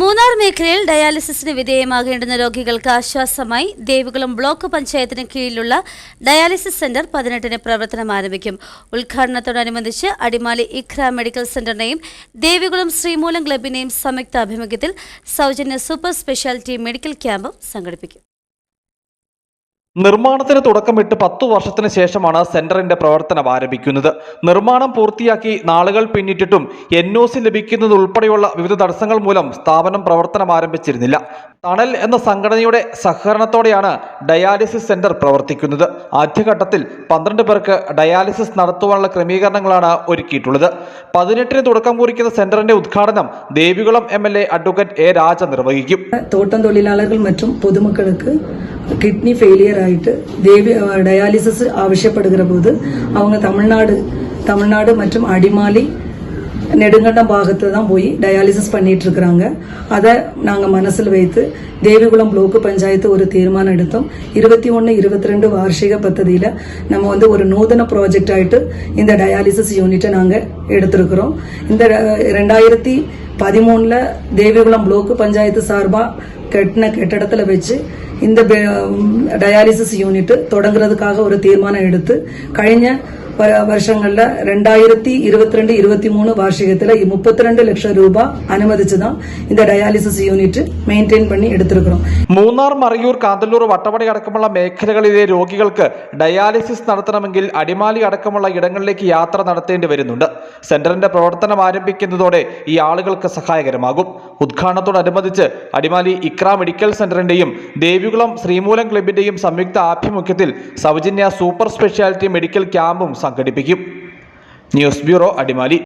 മൂന്നാർ മേഖലയിൽ ഡയാലിസിസിന് വിധേയമാകേണ്ടുന്ന രോഗികൾക്ക് ആശ്വാസമായി ദേവികുളം ബ്ലോക്ക് പഞ്ചായത്തിന് കീഴിലുള്ള ഡയാലിസിസ് സെന്റർ പതിനെട്ടിന് പ്രവർത്തനം ആരംഭിക്കും. ഉദ്ഘാടനത്തോടനുബന്ധിച്ച് അടിമാലി ഇഖ്ര മെഡിക്കൽ സെന്ററിനെയും ദേവികുളം ശ്രീമൂലം ക്ലബിനെയും സംയുക്ത ആഭിമുഖ്യത്തിൽ സൗജന്യ സൂപ്പർ സ്പെഷ്യാലിറ്റി മെഡിക്കൽ ക്യാമ്പ് സംഘടിപ്പിക്കും. നിർമ്മാണത്തിന് തുടക്കമിട്ട് പത്തു വർഷത്തിന് ശേഷമാണ് സെന്ററിന്റെ പ്രവർത്തനം ആരംഭിക്കുന്നത്. നിർമ്മാണം പൂർത്തിയാക്കി നാളുകൾ പിന്നിട്ടിട്ടും എൻ ഒ സി ലഭിക്കുന്നതുൾപ്പെടെയുള്ള വിവിധ തടസ്സങ്ങൾ മൂലം സ്ഥാപനം പ്രവർത്തനം ആരംഭിച്ചിരുന്നില്ല. തണൽ എന്ന സംഘടനയുടെ സഹകരണത്തോടെയാണ് ഡയാലിസിസ് സെന്റർ പ്രവർത്തിക്കുന്നത്. ആദ്യഘട്ടത്തിൽ പന്ത്രണ്ട് പേർക്ക് ഡയാലിസിസ് നടത്തുവാനുള്ള ക്രമീകരണങ്ങളാണ് ഒരുക്കിയിട്ടുള്ളത്. പതിനെട്ടിന് തുടക്കം കുറിക്കുന്ന സെന്ററിന്റെ ഉദ്ഘാടനം Devikulam M L A advocate A Raja നിർവഹിക്കും. തോട്ടം തൊഴിലാളികൾ മറ്റും പൊതുമക്കൾക്ക് கிட்னி ஃபெயிலியர் ஆகிட்டு தேவி டயாலிசிஸ் ஆവശ്யப்படுகிற போது அவங்க தமிழ்நாடு தமிழ்நாடு மற்றும் அடிமாலி நெடுங்கண்டம் பாகத்தில் தான் போய் டயாலிசிஸ் பண்ணிட்டு இருக்கிறாங்க. அதை நாங்கள் மனசில் வைத்து தேவிகுளம் பிளாக் பஞ்சாயத்து ஒரு தீர்மானம் எடுத்தோம். இருபத்தி ஒன்று இருபத்தி ரெண்டு வார்ஷிக பத்ததியில் நம்ம வந்து ஒரு நூதன ப்ராஜெக்ட் ஆகிட்டு இந்த டயாலிசிஸ் யூனிட்டை நாங்கள் எடுத்திருக்கிறோம். இந்த ரெண்டாயிரத்தி പതിമൂന്നിൽ ദേവികുളം ബ്ലോക്ക് പഞ്ചായത്ത് സാർബ കെട്ടിന കെട്ടിടത്തിൽ വെച്ച് இந்த ഡയാലിസിസ് യൂണിറ്റ് தொடங்குறதுக்காக ഒരു തീരുമാനം എടുത്ത് കഴിഞ്ഞ വർഷങ്ങളിൽ രണ്ടായിരത്തി ഇരുപത്തിരണ്ട് ഇരുപത്തിമൂന്ന് വാർഷികത്തിൽ ഈ മുപ്പത്തിരണ്ട് ലക്ഷം രൂപ അനുവദിച്ചതാണ് ഇന്ന് ഡയാലിസിസ് യൂണിറ്റ് മെയിന്റെയിൻ പണി എടുത്തിരിക്കണം മൂന്നാർ മറയൂർ കാന്തല്ലൂർ വട്ടവടി അടക്കമുള്ള മേഖലകളിലെ രോഗികൾക്ക് ഡയാലിസിസ് നടത്തണമെങ്കിൽ അടിമാലി അടക്കമുള്ള ഇടങ്ങളിലേക്ക് യാത്ര നടത്തേണ്ടി വരുന്നുണ്ട്. സെന്ററിന്റെ പ്രവർത്തനം ആരംഭിക്കുന്നതോടെ ഈ ആളുകൾക്ക് സഹായകരമാകും. ഉദ്ഘാടനത്തോടനുബന്ധിച്ച് അടിമാലി ഇക്ര മെഡിക്കൽ സെന്ററിന്റെയും ദേവികുളം ശ്രീമൂലം ക്ലബിന്റെയും സംയുക്ത ആഭിമുഖ്യത്തിൽ സൗജന്യ സൂപ്പർ സ്പെഷ്യാലിറ്റി മെഡിക്കൽ ക്യാമ്പും സംഘടിപ്പിക്കും. News bureau Adimali.